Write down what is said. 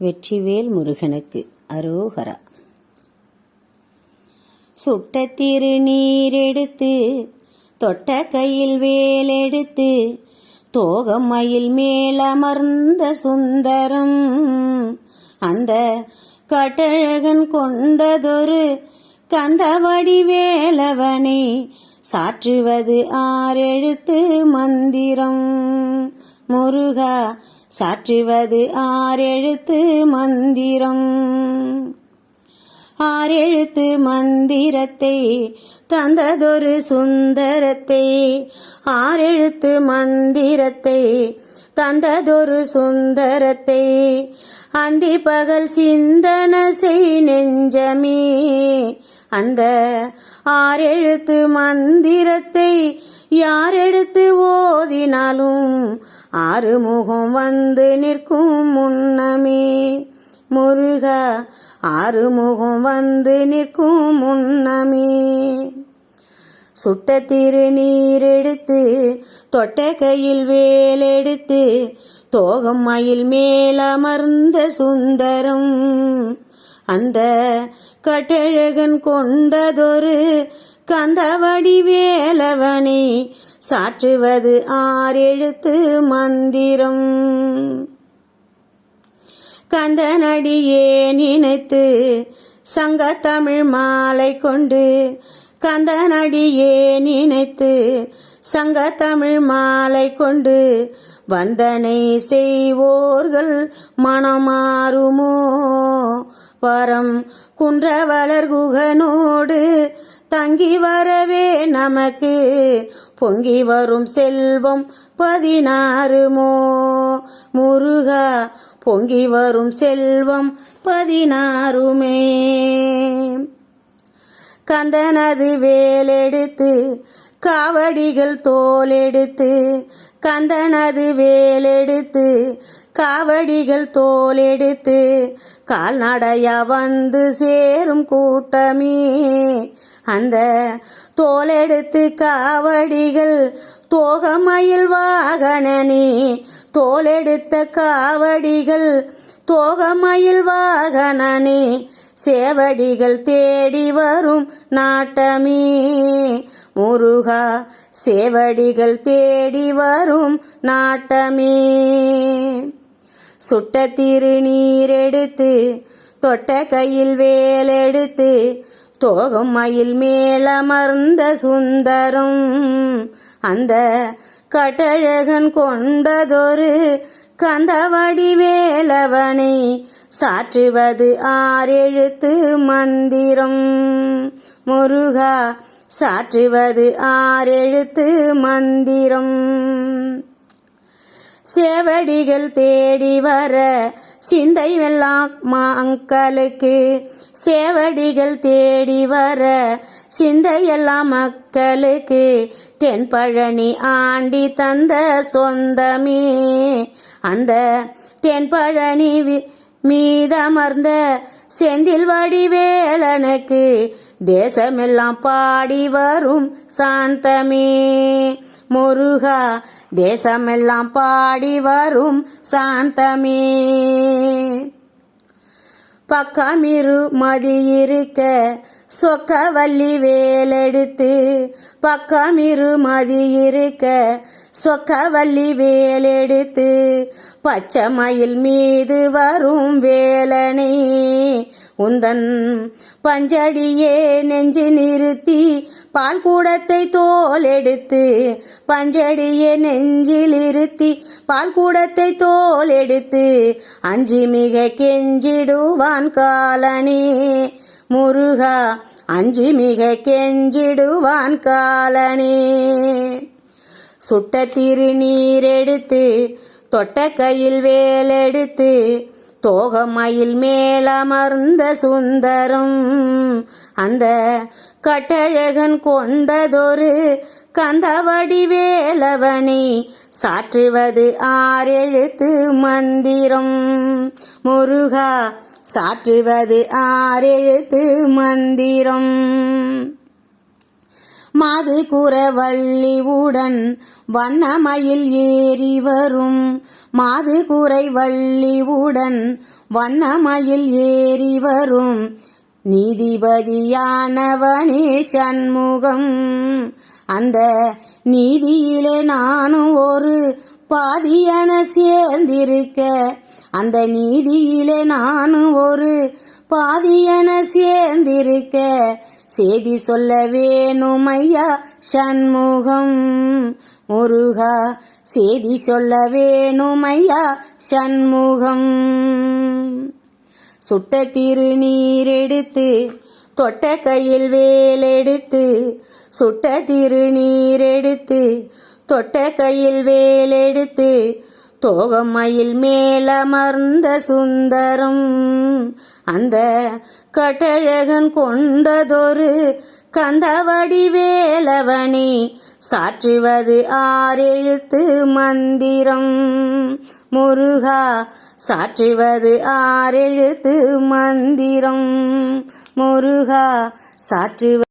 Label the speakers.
Speaker 1: வெற்றிவேல் முருகனுக்கு அரோகரா. சுட்ட திருநீர் எடுத்து தொட்ட கையில் வேல் எடுத்து தோகமயில் மேலமர்ந்த சுந்தரம். அந்த கட்டழகன் கொண்டதொரு கந்தவடி வேலவனை சாற்றுவது ஆறெழுத்து மந்திரம். முருகா சாற்றுவது ஆறெழுத்து மந்திரம். ஆறெழுத்து மந்திரத்தை தந்ததொரு சுந்தரத்தை. ஆறெழுத்து மந்திரத்தை தந்ததொரு சுந்தரத்தை. அந்தி பகல் சிந்தன செய் நெஞ்சமே அந்த ஆறெழுத்து மந்திரத்தை யார் எடுத்து ஓதினாலும் ஆறுமுகம் வந்து நிற்கும் முன்னமே. முருகா ஆறுமுகம் வந்து நிற்கும் முன்னமே. சுட்ட திருநீர் எடுத்து தொட்ட கையில் வேலெடுத்து தோகம் மயில் மேலமர்ந்த சுந்தரம். அந்த கட்டழகன் கொண்டதொரு கந்தவடி வேலவனை சாற்றுவது ஆறெழுத்து மந்திரம். கந்தனடியே நினைத்து சங்க தமிழ் மாலை கொண்டு கந்தனடியே நினைத்து சங்க தமிழ் மாலை கொண்டு வந்தனை செய்வோர்கள் மனமாறுமோ? பரம் குன்றவளர் குகனோடு தங்கி வரவே நமக்கு. பொங்கி வரும் செல்வம் பதினாறுமோ முருகா பொங்கி வரும் செல்வம் பதினாறுமே கந்தனது வேலெடுத்து காவடிகள் தோலெடுத்து கந்தனது வேலெடுத்து காவடிகள் தோலெடுத்து கால்நடையா வந்து சேரும் கூட்டமே. அந்த தோலெடுத்து காவடிகள் தோகமயில் வாகனனே. தோலெடுத்த காவடிகள் தோகமயில் வாகனனே. சேவடிகள் தேடி வரும் நாட்டமே. முருகா சேவடிகள் தேடி வரும் நாட்டமே. சுட்ட திருநீர் எடுத்து தொட்ட கையில் வேலெடுத்து தோகம் மயில் மேலமர்ந்த சுந்தரம். அந்த கட்டழகன் கொண்டதொரு கந்தவடி வேலவனை சாற்றுவது ஆறெழுத்து மந்திரம். முருகா சாற்றுவது ஆறெழுத்து மந்திரம். சேவடிகள் தேடி வர சிந்தை வெல்லாம் மக்களுக்கு. சேவடிகள் தேடி வர சிந்தையெல்லாம் மக்களுக்கு. தென்பழனி ஆண்டி தந்த சொந்தமே. அந்த தென்பழனி மீதமர்ந்த செந்தில் வடிவேலனுக்கு தேசமெல்லாம் பாடி வரும் சாந்தமே. முருகா தேசமெல்லாம் பாடி வரும் சாந்தமே. பக்கமிரு மதி இருக்க சொக்கவல்லி வேலெடுத்து பக்கமிரு மதி இருக்க சொக்கவல்லி வேலெடுத்து பச்சை மயில் மீது வரும் வேலனை. உந்தன் பஞ்சடியே நெஞ்சு நிறுத்தி பால் கூடத்தை தோல் எடுத்து பஞ்சடியே நெஞ்சில் இருத்தி பால் கூடத்தை தோல் எடுத்து அஞ்சு மிக கெஞ்சிடுவான் காலனே. முருகா அஞ்சு மிக கெஞ்சிடுவான் காலனே. சுட்ட திருநீர் எடுத்து தொட்ட கையில் வேலெடுத்து எடுத்து தோகமயில் மேலமர்ந்த சுந்தரம். அந்த கட்டழகன் கொண்டதொரு கந்தவடி வேலவனை சாற்றுவது ஆறெழுத்து மந்திரம். முருகா சாற்றுவது ஆறெழுத்து மந்திரம். மாது குறவள்ளி உடன் வண்ணமயில் ஏறி வரும். மாது குறை வள்ளி உடன் வண்ணமயில் ஏறி வரும். நீதிபதியானவனே சண்முகம் அந்த நீதியிலே நானும் ஒரு பாதியன சேர்ந்திருக்க அந்த நீதியிலே நானும் ஒரு பாதியன சேர்ந்திருக்க செய்தி சொல்ல வேணுமையா? ஐயா சண்முகம் முருகா செய்தி சொல்ல வேணுமையா? ஐயா சண்முகம். சுட்ட திருநீரெடுத்து தொட்ட கையில் வேலெடுத்து சுட்ட திருநீரெடுத்து தொட்ட கையில் வேலெடுத்து தோகமயில் மேலமர்ந்த சுந்தரம். அந்த கட்டழகன் கொண்டதொரு கந்தவடி வேலவனே சாற்றுவது ஆறெழுத்து மந்திரம். முருகா சாற்றுவது ஆறெழுத்து மந்திரம். முருகா சாற்றுவது